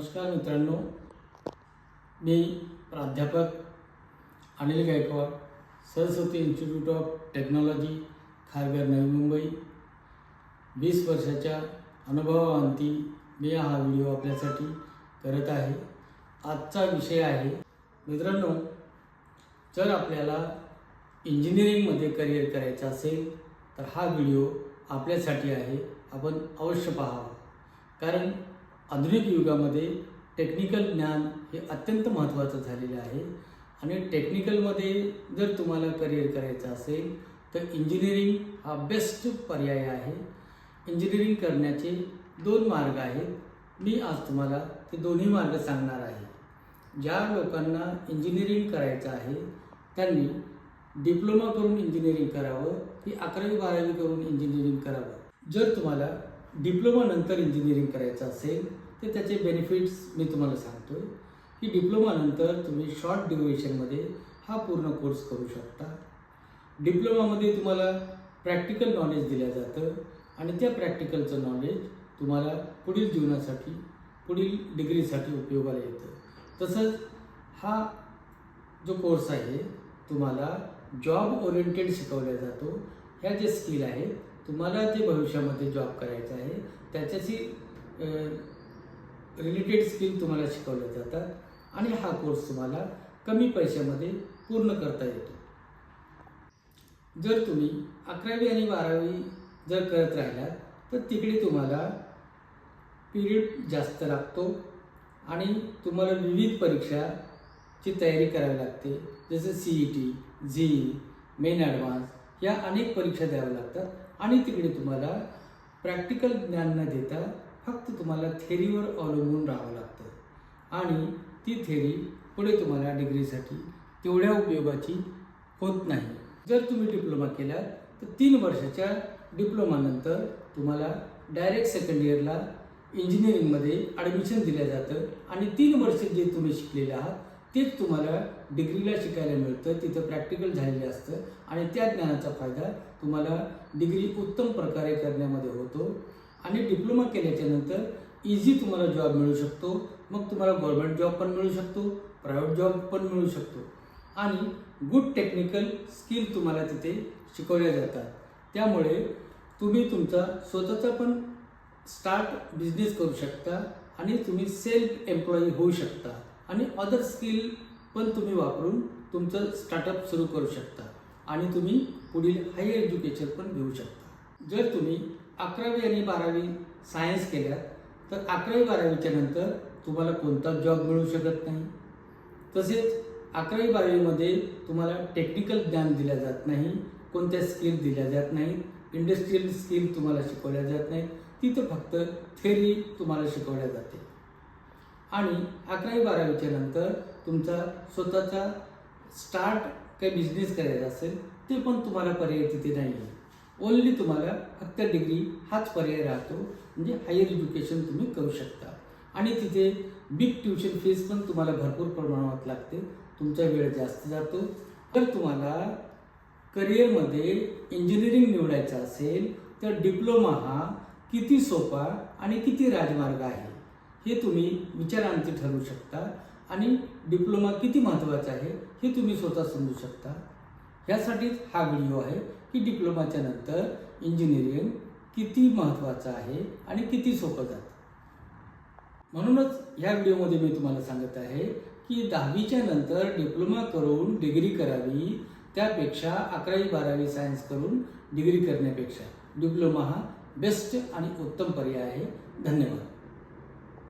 नमस्कार मित्रांनो. मी प्राध्यापक Anil Gaikwad Saraswati Institute of Technology Kharghar Navi Mumbai. वीस वर्षाच्या अनुभवाअंती मी हा व्हिडिओ आपल्यासाठी करत आहे. आजचा विषय आहे मित्रांनो जर आपल्याला इंजिनिअरिंगमध्ये करिअर करायचं असेल तर हा व्हिडिओ आपल्यासाठी आहे. आपण अवश्य पाहावा. कारण आधुनिक युगामध्ये टेक्निकल ज्ञान हे अत्यंत महत्त्वाचं झालेलं आहे. आणि टेक्निकलमध्ये जर तुम्हाला करिअर करायचं असेल तर इंजिनिअरिंग हा बेस्ट पर्याय आहे. इंजिनिअरिंग करण्याचे दोन मार्ग आहेत. मी आज तुम्हाला ते दोन्ही मार्ग सांगणार आहे. ज्या लोकांना इंजिनिअरिंग करायचं आहे त्यांनी डिप्लोमा करून इंजिनिअरिंग करावं की अकरावी बारावी करून इंजिनिअरिंग करावं? जर तुम्हाला डिप्लोमानंतर इंजिनिअरिंग करायचं असेल तर त्याचे बेनिफिट्स मी तुम्हाला सांगतो आहे की डिप्लोमानंतर तुम्ही शॉर्ट ड्युरेशनमध्ये हा पूर्ण कोर्स करू शकता. डिप्लोमामध्ये तुम्हाला प्रॅक्टिकल नॉलेज दिलं जातं आणि त्या प्रॅक्टिकलचं नॉलेज तुम्हाला पुढील जीवनासाठी पुढील डिग्रीसाठी उपयोगाला येतं. तसंच हा जो कोर्स आहे तुम्हाला जॉब ओरिएंटेड शिकवला जातो. ह्या जे स्किल आहेत तुम्हाला जे भविष्यामध्ये जॉब करायचं आहे त्याच्याशी रिलेटेड स्किल तुम्हाला शिकवल्या जातात आणि हा कोर्स तुम्हाला कमी पैशामध्ये पूर्ण करता येतो. जर तुम्ही अकरावी आणि बारावी जर करत राहिलात तर तिकडे तुम्हाला पिरियड जास्त लागतो आणि तुम्हाला विविध परीक्षाची तयारी करावी लागते जसं C E T JEE main advance या अनेक परीक्षा द्याव्या लागतात. आणि तिकडे तुम्हाला प्रॅक्टिकल ज्ञान न देता फक्त तुम्हाला थेरीवर अवलंबून राहावं लागतं. आणि ती थेरी पुढे तुम्हाला डिग्रीसाठी तेवढ्या उपयोगाची होत नाही. जर तुम्ही डिप्लोमा केलात तर तीन वर्षाच्या डिप्लोमानंतर तुम्हाला डायरेक्ट सेकंड इयरला इंजिनिअरिंगमध्ये ॲडमिशन दिलं जातं. आणि तीन वर्ष जे तुम्ही शिकलेले आहात तेच तुम्हाला डिग्रीला शिकायला मिळतं तिथं प्रॅक्टिकल झालेलं असतं आणि त्या ज्ञानाचा फायदा तुम्हाला डिग्री उत्तम प्रकारे करण्यामध्ये होतो. आणि डिप्लोमा केल्याच्यानंतर इझी तुम्हाला जॉब मिळू शकतो. मग तुम्हाला गव्हर्मेंट जॉब पण मिळू शकतो प्रायव्हेट जॉब पण मिळू शकतो. आणि गुड टेक्निकल स्किल तुम्हाला तिथे शिकवल्या जातात. त्यामुळे तुम्ही तुमचा स्वतःचा पण स्टार्ट बिझनेस करू शकता आणि तुम्ही सेल्फ एम्प्लॉई होऊ शकता. आणि अदर स्किल पण तुम्ही वापरून तुमचं स्टार्टअप सुरू करू शकता. आणि तुम्ही पुढील हायर एज्युकेशन पण घेऊ शकता. जर तुम्ही अकरावी आणि बारावी सायन्स केल्यात तर अकरावी बारावीच्या नंतर तुम्हाला कोणता जॉब मिळू शकत नाही. तसेच अकरावी बारावीमध्ये तुम्हाला टेक्निकल ज्ञान दिल्या जात नाही कोणत्या स्किल दिल्या जात नाहीत इंडस्ट्रीयल स्किल तुम्हाला शिकवल्या जात नाहीत. तिथं फक्त थेरी तुम्हाला शिकवल्या जाते. आणि अकरावी बारावीच्या नंतर तुमचा स्वतःचा स्टार्ट काही बिझनेस करायचा असेल ते पण तुम्हाला पर्याय तिथे नाही आहे. ओनली तुम्हाला फक्त डिग्री हाच पर्याय राहतो म्हणजे हायर एज्युकेशन तुम्ही करू शकता. आणि तिथे बिग ट्युशन फीस पण तुम्हाला भरपूर प्रमाणात लागते तुमचा वेळ जास्त जातो. तर तुम्हाला करिअरमध्ये इंजिनिअरिंग निवडायचं असेल तर डिप्लोमा हा किती सोपा आणि किती राजमार्ग आहे? हे तुम्ही विचारांती ठरवू शकता. आणि डिप्लोमा किती महत्त्वाचा आहे हे तुम्ही स्वतः समजू शकता. ह्यासाठीच हा व्हिडिओ आहे की डिप्लोमाच्या नंतर इंजिनिअरिंग किती महत्त्वाचं आहे आणि किती सोपं जातं. म्हणूनच ह्या व्हिडिओमध्ये मी तुम्हाला सांगत आहे की दहावीच्या नंतर डिप्लोमा करून डिग्री करावी त्यापेक्षा अकरावी बारावी सायन्स करून डिग्री करण्यापेक्षा डिप्लोमा हा बेस्ट आणि उत्तम पर्याय आहे. धन्यवाद.